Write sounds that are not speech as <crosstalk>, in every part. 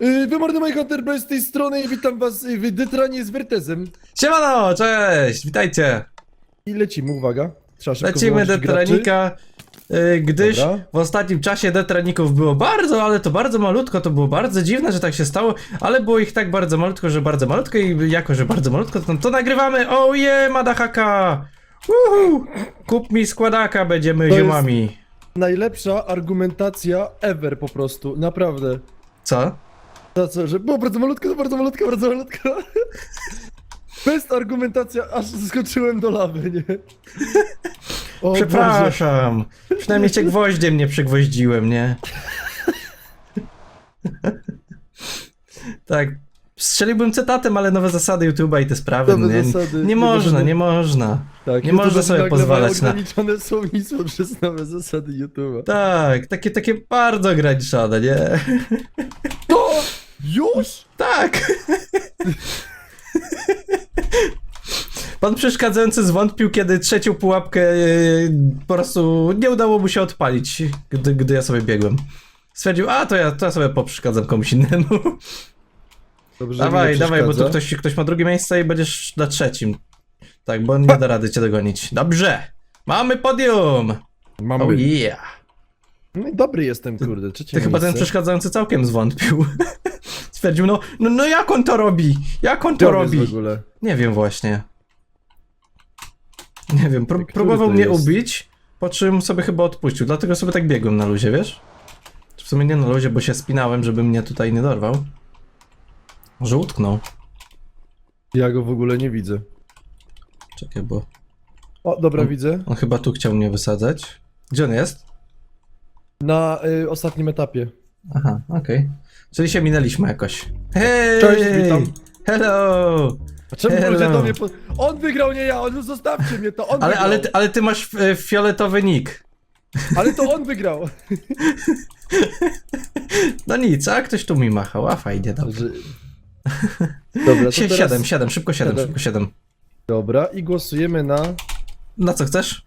Wymordy My Hunter z tej strony i witam was yy, w Detranie z Wertezem. Siemano, cześć, witajcie. I lecimy, uwaga. Trzeba szybko Lecimy wyłączyć graczy. Detranika, y, gdyż Dobra. w ostatnim czasie Detraników było bardzo, ale to bardzo malutko, to było bardzo dziwne, że tak się stało, ale było ich tak bardzo malutko, że bardzo malutko i jako, że bardzo malutko, to, to nagrywamy, oh yeah, Madahaka! Uhu! Kup mi składaka, będziemy To ziomami. Najlepsza argumentacja ever po prostu, naprawdę. Co? To co, że było bardzo malutko, to bardzo malutko, bardzo malutko. <laughs> Best argumentacja, aż skoczyłem do lawy, nie? O <laughs> Boże. Przepraszam, przynajmniej cię gwoździem nie przygwoździłem, nie? <laughs> tak, strzeliłbym cytatem, ale nowe zasady YouTube'a i te sprawy, Nowe nie, zasady. nie, można, nie można. Tak, nie można sobie nagle pozwalać mają na- ograniczone słownictwo przez nowe zasady YouTube'a. Tak, takie, takie bardzo ograniczone, nie? To! Już? Tak! Pan przeszkadzający zwątpił, kiedy trzecią pułapkę e, po prostu nie udało mu się odpalić, gdy, gdy ja sobie biegłem. Stwierdził, a to ja, to ja sobie poprzeszkadzam komuś innemu. Dobrze, dawaj, dawaj, bo tu ktoś, ktoś ma drugie miejsce i będziesz na trzecim. Tak, bo on nie da rady cię dogonić. Dobrze! Mamy podium! Mamy. Oh yeah! No i dobry jestem, kurde. Trzecie Ty chyba ten przeszkadzający całkiem zwątpił. <laughs> Stwierdził, no, no, no jak on to robi? Jak on to robi? w ogóle? Nie wiem właśnie. Nie wiem, pró- Który próbował to mnie jest? ubić, po czym sobie chyba odpuścił, dlatego sobie tak biegłem na luzie, wiesz? W sumie nie na luzie, bo się spinałem, żeby mnie tutaj nie dorwał. Może utknął. Ja go w ogóle nie widzę. Czekaj, bo O, dobra, widzę. on chyba tu chciał mnie wysadzać. Gdzie on jest? Na y, ostatnim etapie. Aha, okej. Czyli się minęliśmy jakoś. Hej! Cześć, witam. Hello! A czemu Hello. ludzie do mnie po... On wygrał, nie ja, on zostawcie mnie, to on Ale, wygrał. ale, ty, ale ty masz e, fioletowy nick. ale to on wygrał. <laughs> No nic, a ktoś tu mi machał, a fajnie, dobrze. Dobra, to Sie- teraz... Siedem, siedem, szybko siedem, Siedem. szybko siedem. Dobra, i głosujemy na... Na co chcesz?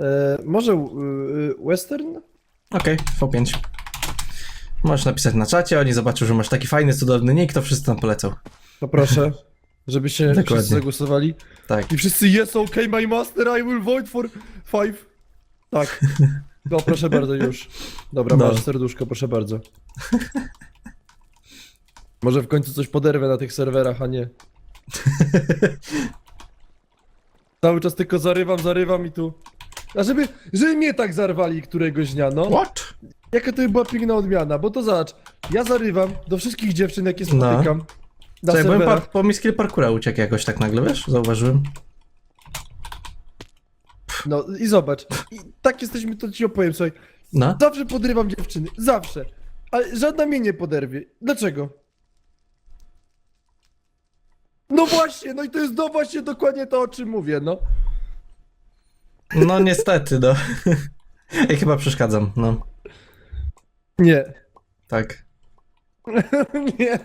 E, może y, y, western? Okej, V5. Możesz napisać na czacie, oni zobaczą, że masz taki fajny, cudowny nick, to wszyscy tam polecą. Poproszę, żebyście Dokładnie. wszyscy zagłosowali. Tak. I wszyscy, yes, okay, my master, I will vote for five. Tak. <laughs> No, proszę bardzo, już. Dobra, No. masz serduszko, proszę bardzo. Może w końcu coś poderwę na tych serwerach, a nie. <laughs> Cały czas tylko zarywam, zarywam i tu. A żeby, żeby mnie tak zarwali któregoś dnia, no. What? Jaka to by była piękna odmiana, bo to zobacz, ja zarywam do wszystkich dziewczyn, jakie No. spotykam. Na Czekaj, byłem serwerach. pa, po mi skill parkoura uciekł jakoś tak nagle, wiesz? Zauważyłem. No i zobacz, i tak jesteśmy, to ci opowiem, słuchaj. No. Zawsze podrywam dziewczyny, zawsze. Ale żadna mnie nie poderwie. Dlaczego? No właśnie, no i to jest no właśnie dokładnie to, o czym mówię, no. No niestety, no. <laughs> Ej, chyba przeszkadzam, no. Nie. Tak. <laughs> nie.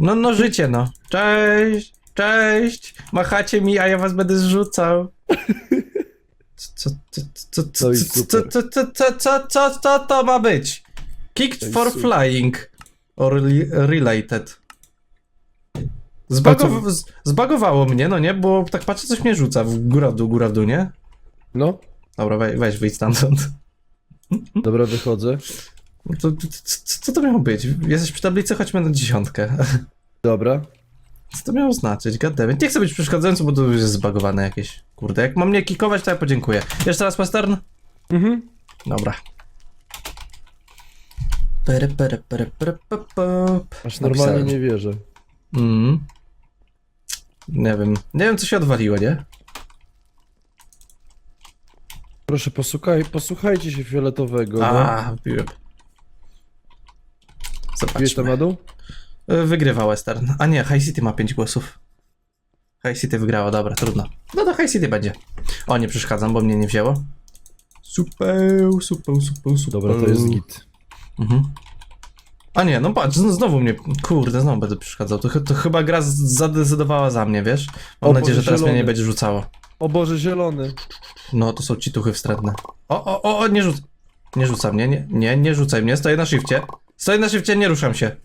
No, no życie, no. Cześć, cześć. Machacie mi, a ja was będę zrzucał. Co, co, co, co, No i co, co, super. co, co, co, co, co, co to ma być? Kicked No i for super. flying. Or li- related. Zbagow- zbagowało mnie, no nie? Bo tak patrzę, coś mnie rzuca. W góra w dół, góra w dół, nie? No, Dobra, weź, weź wyjdź stamtąd. dobra, wychodzę. No To, to, co, to miało być? Jesteś przy tablicy, chodźmy na dziesiątkę. Dobra. Co to miało znaczyć? Goddammit. Nie chcę być przeszkadzający, bo to już jest zbagowane jakieś. Kurde, jak mam mnie kikować, to ja podziękuję. Jeszcze raz western? Mhm. Dobra. Pere, pere, pere, pere, pe, pop. Aż normalnie Napisałem. nie wierzę. Mm. Nie wiem. Nie wiem, co się odwaliło, nie? Proszę, posłuchaj, posłuchajcie się fioletowego, no. A, wbiłem. Wiesz tam na Zobaczmy. dół? Y, Wygrywa Western. A nie, High City ma 5 głosów. High City wygrało, dobra, trudno. No to High City będzie. O, nie przeszkadzam, bo mnie nie wzięło. Super, super, super, super. Dobra, to jest git. Mhm. A nie, no patrz, zn- znowu mnie, kurde, znowu będę przeszkadzał. To, to chyba gra z- zadecydowała za mnie, wiesz? Mam O nadzieję, Boże, że teraz mnie zielony. nie będzie rzucało. O Boże, zielony. No, to są ci tuchy wstrętne. O, o, o, o nie rzuc... Nie rzucam mnie, nie, nie, nie rzucaj mnie, stoję na shifcie. Stoję na shifcie, nie ruszam się.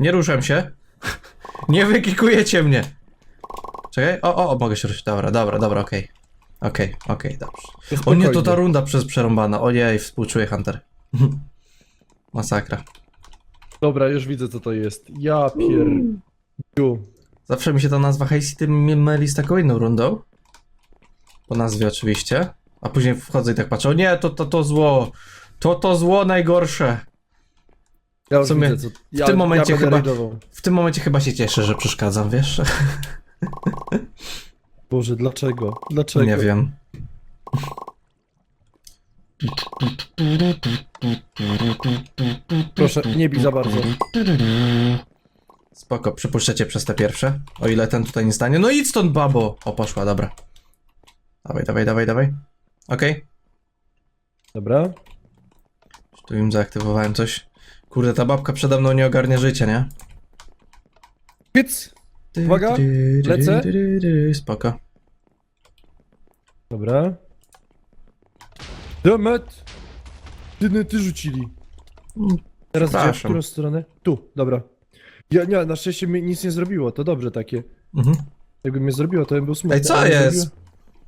Nie ruszam się. Nie wykikujecie mnie. Czekaj, o, o, o, mogę się ruszyć, dobra, dobra, dobra, okej. Okej, okej, dobrze. O nie, to ta spokojnie. runda przez przerąbana. Ojej, współczuję Hunter. <laughs> Masakra. Dobra, już widzę co to jest. Ja pier... Ju. Zawsze mi się ta nazwa City mi- myli z taką inną rundą. Po nazwie oczywiście. A później wchodzę i tak patrzę, o nie, to, to, to zło. To, to zło najgorsze. Ja już W sumie widzę co... Ja, tym momencie ja będę chyba- rage'ował. W tym momencie chyba się cieszę, że przeszkadzam, wiesz? Boże, dlaczego? Dlaczego? Nie wiem. Proszę, nie bij za bardzo. Spoko, przypuszczacie przez te pierwsze. O ile ten tutaj nie stanie. No idź stąd, babo! O, poszła, dobra. Dawaj, dawaj, dawaj, dawaj. Okej. Dobra. Tu im zaaktywowałem coś. Kurde, ta babka przede mną nie ogarnia życia, nie? Hyc! Uwaga, lecę. Spoko. Dobra. Demet! Ty, ty rzucili. Teraz gdzie? W przepraszam. którą stronę? Tu, dobra. Ja, nie, na szczęście mi nic nie zrobiło, to dobrze takie. Mhm. Jakby mnie zrobiło, to bym był smutny. Ej, co ale nie jest? zrobiło.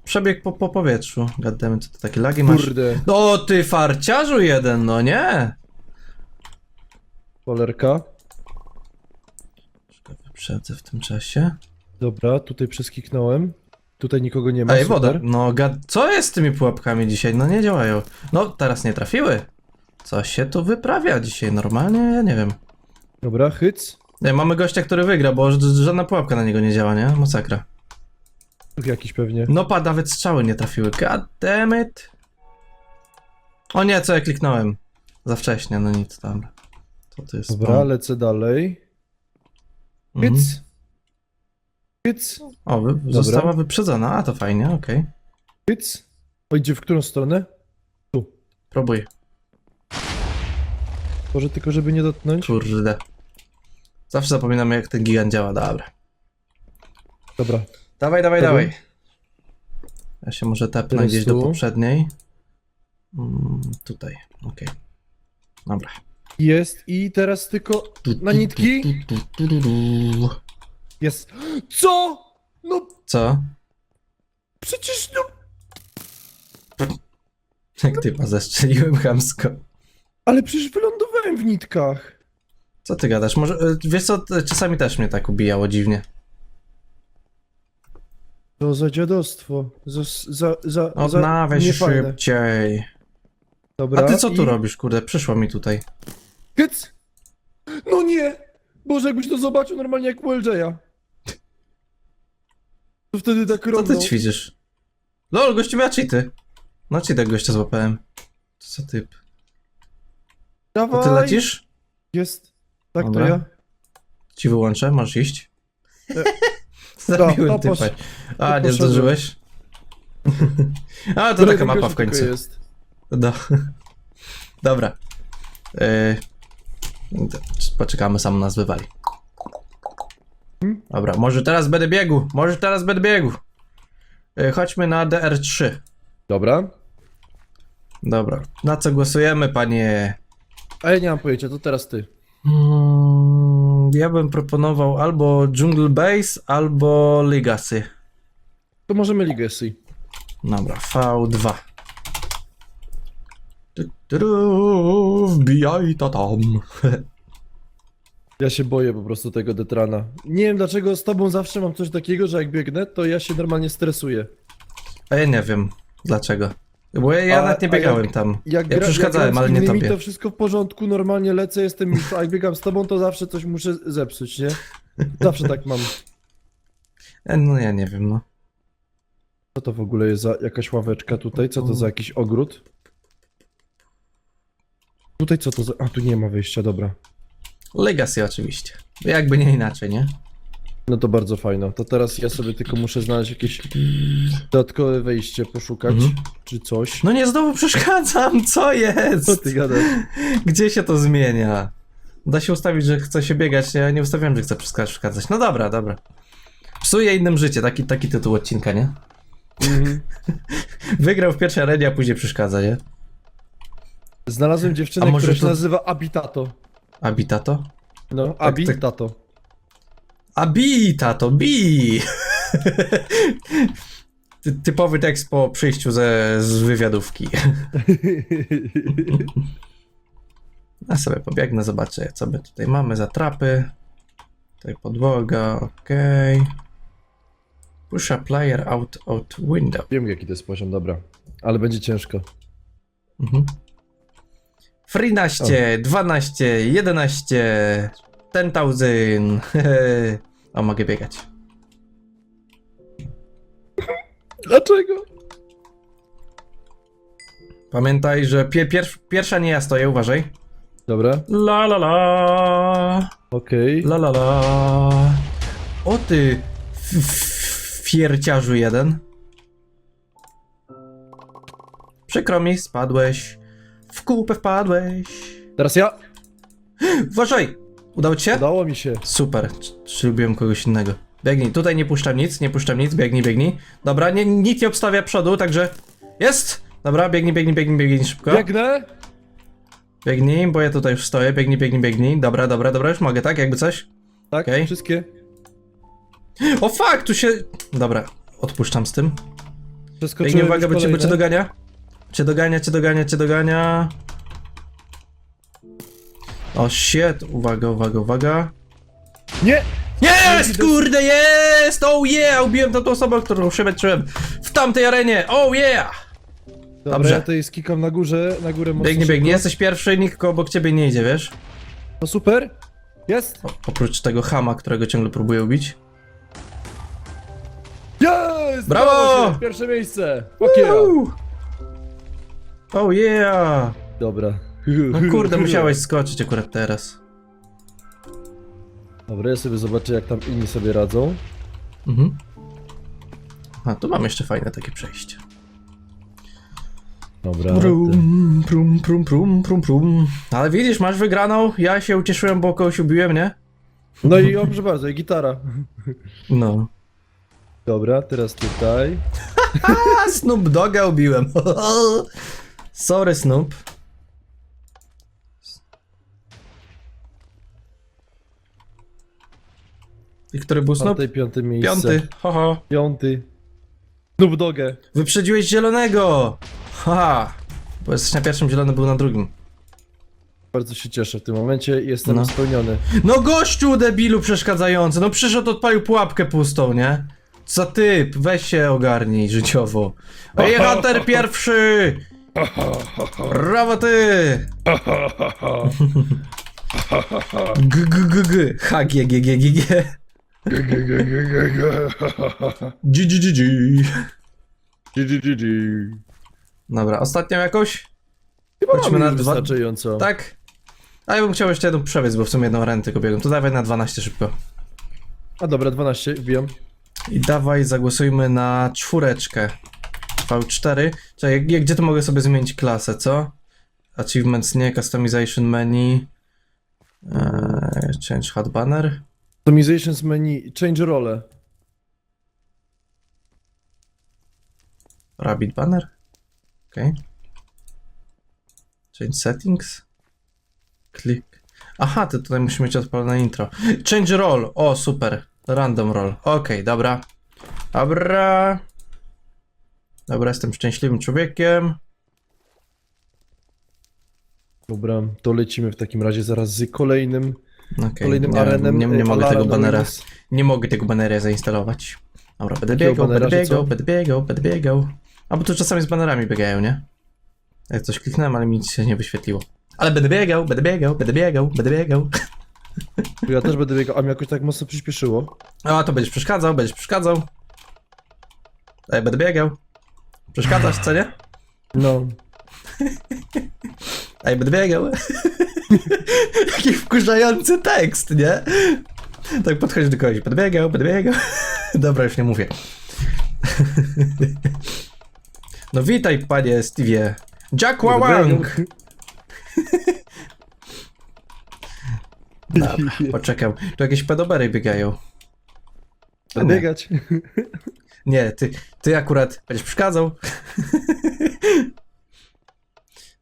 Przebieg po, po powietrzu. Goddammit, co to takie lagi masz? Kurde, O, ty farciarzu jeden, no nie! polerka. Troszkę Wyprzedzę w tym czasie. Dobra, tutaj przeskiknąłem. Tutaj nikogo nie ma. Ej, super. woda. No, gad... co jest z tymi pułapkami dzisiaj? No nie działają. No, teraz nie trafiły. Co się tu wyprawia dzisiaj? Normalnie? Ja nie wiem. Dobra, hyc. Nie, mamy gościa, który wygra, bo ż- żadna pułapka na niego nie działa, nie? Masakra. Tu jakiś pewnie. No, pa, nawet strzały nie trafiły. God damn it. O nie, co ja kliknąłem? Za wcześnie, no nic tam. Co to jest? Dobra, lecę dalej. Mhm. Hyc. Hyc. O, wy... została wyprzedzona, a to fajnie, okej. Hyc. O, idzie w którą stronę? Próbuj. Może tylko, żeby nie dotknąć? Kurde. Zawsze zapominam, jak ten gigant działa. Dobra. Dobra. Dawaj, dawaj, Dobra. dawaj. Ja się może tepnę Teraz gdzieś do tu. poprzedniej. Mm, tutaj, okej. Dobra. Jest i teraz tylko na nitki. Tu, tu, tu, tu, tu. Jest. Co? No Co? przecież no... <laughs> Jak ty zestrzeliłem chamsko. Ale przecież wylądowałem w nitkach. Co ty gadasz? Może, e, wiesz co, t- czasami też mnie tak ubijało dziwnie. To za dziadostwo. Za... za, za Odnawiaj się niefajne. szybciej. Dobra. A ty co tu i- robisz, kurde? Przyszło mi tutaj. Hyc. No nie! Boże, jakbyś to zobaczył normalnie jak u LJ-a. To wtedy tak Co robią. ty ćwiczysz? Lol, gościu miała cheaty. No cheatek gościa złapałem. Co za typ? Dawaj. ty lecisz? Jest. Tak Dobra. to ja. Ci wyłączę, możesz iść. E, <laughs> Zabiłem typa. posz- A, nie poszedłem. zdążyłeś? <laughs> A, to Który taka mapa w końcu. Jest. No. <laughs> Dobra. Yy... Poczekamy, sam nas wywali. Hmm? Dobra, może teraz będę biegł, może teraz będę biegł. Yy, chodźmy na DR3. Dobra. Dobra, na co głosujemy, panie? A ja nie mam pojęcia, to teraz ty. Mm, ja bym proponował albo Jungle Base, albo Legacy. To możemy Legacy. Dobra, V2. Tu, tu, tu, Wbijaj to tam. <laughs> Ja się boję po prostu tego Detrana. Nie wiem dlaczego z tobą zawsze mam coś takiego, że jak biegnę, to ja się normalnie stresuję. A ja nie wiem dlaczego. Bo ja, ja A- nawet nie biegałem jak- tam. Jak Ja przeszkadzałem, jak ale nie tobie. to wszystko w porządku, normalnie lecę, jestem już, a jak biegam z tobą, to zawsze coś muszę zepsuć, nie? Zawsze tak mam. Ja, no ja nie wiem, no. Co to w ogóle jest za jakaś ławeczka tutaj? Co to za jakiś ogród? Tutaj co to za... A, tu nie ma wyjścia, dobra. Legacy oczywiście. Jakby nie inaczej, nie? No to bardzo fajno. To teraz ja sobie tylko muszę znaleźć jakieś dodatkowe wejście, poszukać, Mhm. czy coś. No nie, znowu przeszkadzam, co Co jest? ty gadasz? Gdzie się to zmienia? Da się ustawić, że chce się biegać, ja nie ustawiam, że chcę przeszkadzać. No dobra, dobra. Psuje innym życie, taki, taki tytuł odcinka, nie? Mhm. <laughs> Wygrał w pierwszej arenie, a później przeszkadza, nie? Znalazłem dziewczynę, A może która się to- nazywa Abitato. Abitato? No, tak. Abitato. Abitato, bi! Ty, typowy tekst po przyjściu ze, z wywiadówki. Ja sobie pobiegnę, zobaczę, co my tutaj mamy za trapy. Tutaj podłoga, okej. Push a player out, out window. Wiem jaki to jest poziom, dobra. Ale będzie ciężko. Mhm. 13, 12, 11, 10,000. O, mogę biegać. Dlaczego? Pamiętaj, że pie, pier, pierwsza nie ja stoję, uważaj. Dobra, La la la. okej. La la la. O ty. Fierciarzu jeden. Przykro mi, spadłeś. W kupę wpadłeś. Teraz ja. Uważaj! Udało ci się? Udało mi się. Super, czy, czy lubiłem kogoś innego? Biegnij, tutaj nie puszczam nic, nie puszczam nic, biegnij, biegnij. Dobra, nie, nikt nie obstawia przodu, także jest! Dobra, biegnij, biegnij, biegnij, biegnij szybko. Biegnę. Biegnij, bo ja tutaj już stoję, biegnij, biegnij, biegnij. Dobra, dobra, dobra, już mogę, tak? Jakby coś? Tak, Okej. wszystkie. O fuck, tu się... Dobra, odpuszczam z tym. Biegnij, uwaga, bo cię, bo cię dogania. Cię dogania, cię dogania, cię dogania. O shit, uwaga, uwaga, uwaga. Nie! Jest, kurde, jest! Oh yeah! Ubiłem tą osobę, którą przemeczyłem w tamtej arenie. Oh yeah! Dobra, Dobrze. ja tutaj skikam na górze, na górę mocno Biegnie, szybko. biegnie, jesteś pierwszy, nikt obok ciebie nie idzie, wiesz? No super. Jest! O, oprócz tego hama, którego ciągle próbuję ubić. Jest! Brawo! Udało się, Pierwsze miejsce! Fuck yeah! Woo! Oh yeah! Dobra. No <laughs> kurde, musiałeś skoczyć akurat teraz. Dobra, ja sobie zobaczę jak tam inni sobie radzą. Mhm. A, tu mam jeszcze fajne takie przejście. Dobra. Prum, prum, prum, prum, prum, prum. Ale widzisz, masz wygraną. Ja się ucieszyłem, bo kogoś ubiłem, nie? No i proszę bardzo, i gitara. No. Dobra, teraz tutaj. A, <laughs> Snoop Doga ubiłem. <laughs> Sorry, Snoop. I który był Snoop? Czwarte i piąte miejsce. Piąty. Ho, ho. Piąty. Snoop Dogę. Wyprzedziłeś zielonego. Haha. Bo jesteś na pierwszym, zielony był na drugim. Bardzo się cieszę w tym momencie i jestem No. spełniony. No gościu debilu przeszkadzający. No przyszedł, odpalił pułapkę pustą, nie? Co typ? Weź się ogarnij życiowo. Ej, Hunter pierwszy! Brawo ty! G, g, g, g. H, g, g, g, g, g. G, g, g, g. Dobra, ostatnią? Chyba Chodźmy na dwa- wystarczająco. Tak? A ja bym chciał jeszcze jedną przebiec, bo w sumie jedną rentę tylko biegam. To dawaj na 12 szybko. A dobra, 12, wbijam. I dawaj, zagłosujmy na czwóreczkę. V4. Czekaj, gdzie, gdzie tu mogę sobie zmienić klasę, co? Achievements nie, customization menu. Eee, change hot banner. Customizations menu, change role. Rabbit banner. Ok. Change settings. Klik. Aha, to tutaj musimy mieć odpalone intro. Change role. O, super. Random roll. Ok, dobra. Dobra. Dobra, jestem szczęśliwym człowiekiem. Dobra, to lecimy w takim razie zaraz z kolejnym, Okay, kolejnym nie, arenem. Nie, nie e, mogę tego banera. Nie mogę tego banera zainstalować. Dobra, będę biegał, banera, będę biegał, będę biegał, będę biegał. A bo tu czasami z banerami biegają, nie? Jak coś kliknąłem, ale mi się nie wyświetliło. Ale będę biegał, będę biegał, będę biegał, będę biegał. <laughs> Ja też będę biegał, a mnie jakoś tak mocno przyspieszyło. A to będziesz przeszkadzał, będziesz przeszkadzał. Ej, będę biegał. Przeszkadzasz, co nie? No. <laughs> Ej, będę biegał. <laughs> Jaki wkurzający tekst, nie? Tak podchodzisz do kogoś, będę biegał, będę biegał. <laughs> Dobra, już nie mówię. <laughs> No witaj, panie Stevie. Jack Wawang! Dobra, poczekam. Tu jakieś pedobery biegają. To nie. biegać. Nie, ty, ty akurat będziesz przeszkadzał.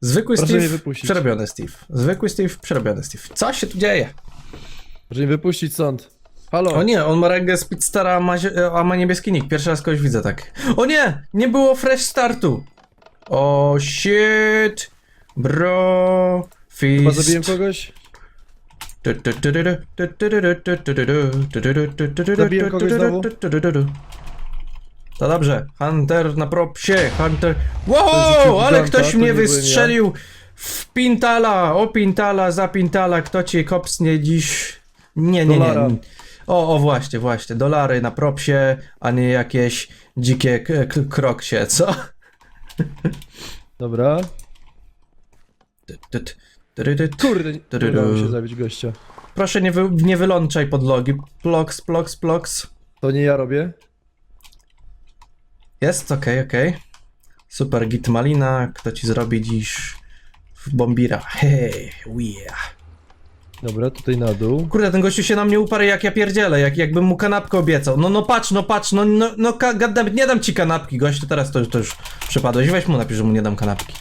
Zwykły Proszę mnie Steve, przerobiony Steve. Zwykły Steve, przerobiony Steve. Co się tu dzieje? Proszę mi wypuścić stąd. Halo. O nie, on ma rangę Speedstara, a ma, a ma niebieski nick. Pierwszy raz kogoś widzę tak. O nie! Nie było fresh startu! O shit! Bro! Chyba Fist. zabiłem kogoś? Zabiłem kogoś znowu? To dobrze. Hunter na propsie, Hunter. Wow, ale ktoś to mnie wystrzelił w Pintala. O Pintala, za Pintala. Kto ci kopsnie dziś? Nie, nie, nie. O, o właśnie, właśnie. Dolary na propsie, a nie jakieś dzikie kroksie, co? Dobra. Kurde, udało się zabić gościa. Proszę nie, wy, nie wylączaj podlogi. Ploks, ploks, ploks. To nie ja robię. Jest, okej, okej. Super, git malina. Kto ci zrobi dziś w bombira? Hej, yeah. Dobra, tutaj na dół. Kurde, ten gościu się na mnie uparł jak ja pierdzielę, jak, jakbym mu kanapkę obiecał. No, no patrz, no patrz, no, no, no ka- nie dam ci kanapki, gościu, teraz to, to już przypadłeś. Weź mu napisz, że mu nie dam kanapki.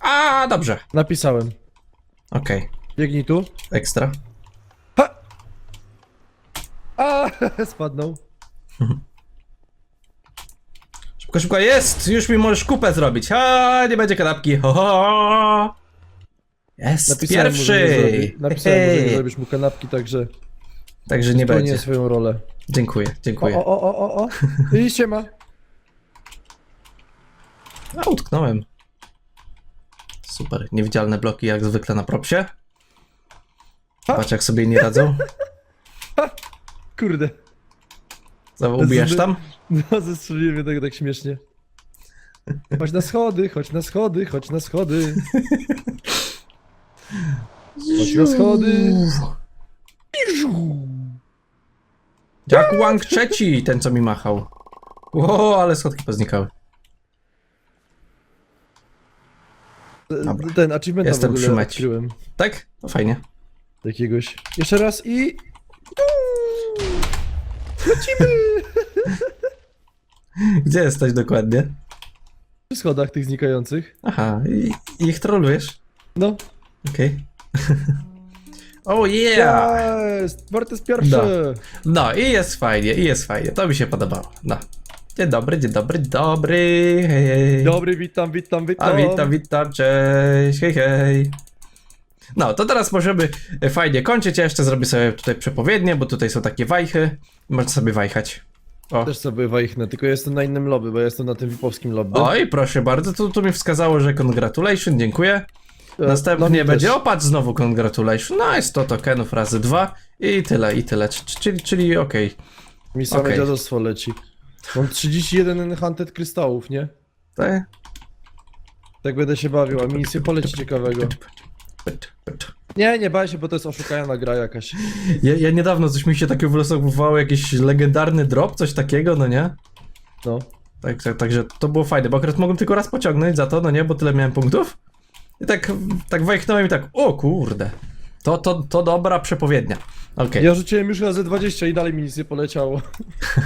A, dobrze. Napisałem. Okej, Biegnij tu. ekstra. A, <laughs> spadnął. Szybko, szybko, jest! Już mi możesz kupę zrobić. Ha, nie będzie kanapki. Ho, ho. Jest, Napisałem mu, że pierwszy! nie zrobi, napisałem mu, że nie Hej. zrobisz mu kanapki, także Także nie spełnię będzie. swoją rolę. Dziękuję, O, dziękuję. o, o, o, o, o. I siema. <laughs> A, utknąłem. Super, niewidzialne bloki jak zwykle na propsie. Patrz jak sobie nie radzą. <laughs> Kurde. Co, ubijasz tam? <laughs> No, zestrzeliłem mnie tak, tak śmiesznie. Chodź na schody, chodź na schody, chodź na schody. Chodź na schody. Jack Wang trzeci, ten co mi machał. O, ale schodki poznikały. Dobra. Ten achievement Jestem w ogóle przy mecie. odkryłem. Tak? No fajnie. Jakiegoś. Jeszcze raz i... <laughs> Gdzie jesteś dokładnie? Przy schodach tych znikających. Aha, i, i ich trolujesz? No. Okej. <laughs> oh yeah! Jest! Bartes pierwszy! No i jest fajnie, i jest fajnie. To mi się podobało. No. Dzień dobry, dzień dobry, dobry. Hej, hej. Dobry, witam, witam, witam. A witam, witam, cześć, hej, hej. No, to teraz możemy e, fajnie kończyć. Ja jeszcze zrobię sobie tutaj przepowiednie, bo tutaj są takie wajchy. Można sobie wajchać. O. Też sobie wajchnę, tylko jestem na innym lobby, bo ja jestem na tym VIP-owskim lobby. Oj, proszę bardzo, tu, tu mi wskazało, że congratulation, dziękuję. No Następnie mi będzie opad znowu congratulation. No, jest 100 tokenów razy dwa i tyle, i tyle. Czyli, czyli okej. Mi same okej. dziadostwo leci. Mam 31 enchanted krystałów, nie? Tak? Tak będę się bawił, a mi nic nie poleci ciekawego. Nie, nie bałem się, bo to jest oszukana gra jakaś. Ja, ja niedawno coś mi się takiego wylosowywało, jakiś legendarny drop, coś takiego, no nie? No. Tak, tak, także to było fajne, bo akurat mogłem tylko raz pociągnąć za to, no nie, bo tyle miałem punktów. I tak, tak wajchnąłem i tak, o kurde. To, to, to dobra przepowiednia. Okej, Ja rzuciłem już razy 20 i dalej mi nic nie poleciało.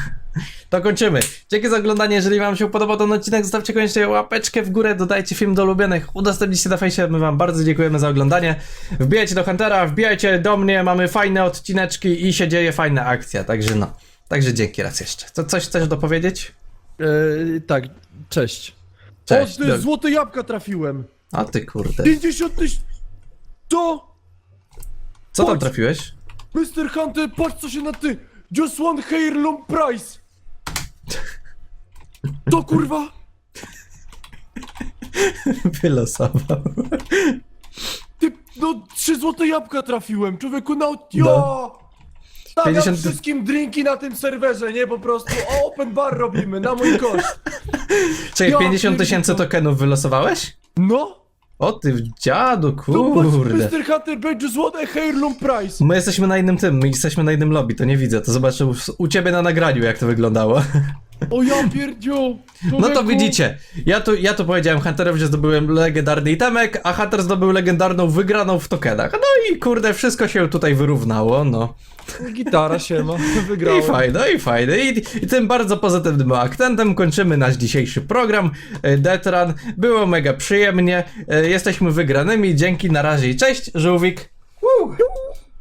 <laughs> to kończymy. Dzięki za oglądanie, jeżeli wam się podobał ten odcinek, zostawcie koniecznie łapeczkę w górę, dodajcie film do ulubionych, udostępnijcie na fejsie, my wam bardzo dziękujemy za oglądanie. Wbijajcie do Huntera, wbijajcie do mnie, mamy fajne odcineczki i się dzieje fajna akcja, także no. Także dzięki raz jeszcze. To coś chcesz dopowiedzieć? Eee, tak, cześć. Cześć. O, ty, złote jabłka trafiłem! A ty kurde. 50 tysięcy... To! Co tam Chodź. trafiłeś? Mr. Hunter, patrz co się na ty! Just one heirloom price! To kurwa! <laughs> Wylosował. Ty, no, trzy złote jabłka trafiłem, człowieku, na... Ja! No. Stawiam 50 wszystkim drinki na tym serwerze, nie? Po prostu open bar robimy, na mój koszt. <laughs> Czekaj, Ja 50 tysięcy pierdolę. tokenów wylosowałeś? No! O ty w dziadu, kurde. Mr. Hunter będzie złote heirloom price! My jesteśmy na innym tym, my jesteśmy na innym lobby, to nie widzę, to zobaczę u, u ciebie na nagraniu jak to wyglądało. <laughs> O ja pierdziu! No to widzicie, ja tu, ja tu powiedziałem Hunterowi, że zdobyłem legendarny itemek, a Hunter zdobył legendarną wygraną w tokenach. No i kurde, wszystko się tutaj wyrównało, no. Gitara się <laughs> ma, wygrałem. I fajno, i fajno. I, I tym bardzo pozytywnym akcentem kończymy nasz dzisiejszy program e, Detran. Było mega przyjemnie. E, Jesteśmy wygranymi. Dzięki, na razie i cześć, żółwik.